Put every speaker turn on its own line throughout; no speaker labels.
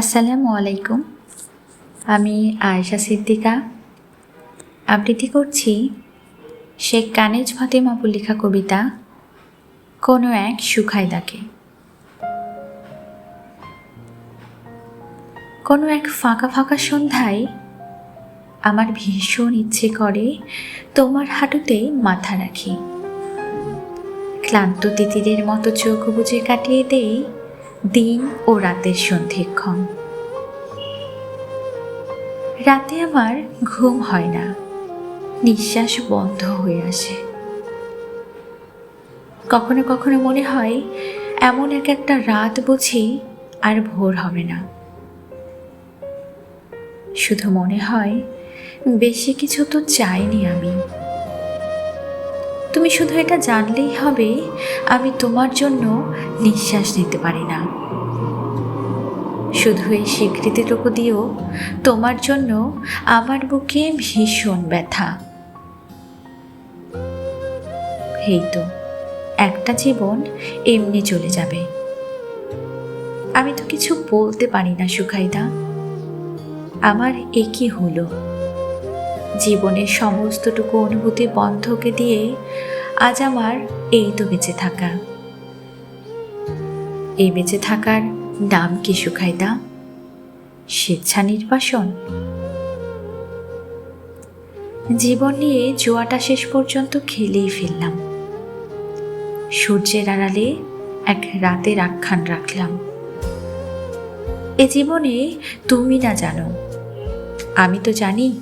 আসসালামু আলাইকুম। আমি আয়েশা সিদ্দিকা। আবৃত্তি করছি? শেখ কানিজ ফাতেমাপুর লেখা কবিতা, কোনো এক শুকাই ডাকে কোনো এক ফাঁকা ফাঁকা সন্ধ্যায় আমার ভীষণ ইচ্ছে করে তোমার হাঁটুতে মাথা রাখি। ক্লান্ত তিতিরের মতো চোখ বুজে কাটিয়ে দেই দিন ও রাতের সন্ধিক্ষণ। রাতে আমার ঘুম হয় না। নিঃশ্বাস বন্ধ হয়ে আসে। কখনো কখনো মনে হয়, এমন এক একটা রাত বুঝি আর ভোর হবে না। শুধু মনে হয়, বেশি কিছু তো চাইনি আমি। তুমি শুধু এটা জানলেই হবে, আমি তোমার জন্য নিঃশ্বাস নিতে পারি না। শুধু এই স্বীকৃতিটুকু দিও, তোমার জন্য আমার বুকে ভীষণ ব্যথা। এই তো, একটা জীবন এমনি চলে যাবে। আমি তো কিছু বলতে পারি না, সুখাইদা। আমার একই হলো? জীবনের সমস্তটুকু অনুভূতি বন্ধকে দিয়ে আজ আমার এই তো বেঁচে থাকা। এই বেঁচে থাকার নাম কি সুখাইদা? স্বেচ্ছা নির্বাসন? জীবন নিয়ে জোয়াটা শেষ পর্যন্ত খেলেই ফেললাম। সূর্যের আড়ালে এক রাতের আখ্যান রাখলাম। এ জীবনে তুমি না জানো। আমি তো জানি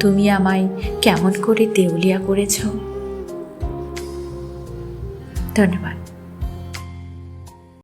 তুমি আমায় কেমন করে দেউলিয়া করেছ? ধন্যবাদ।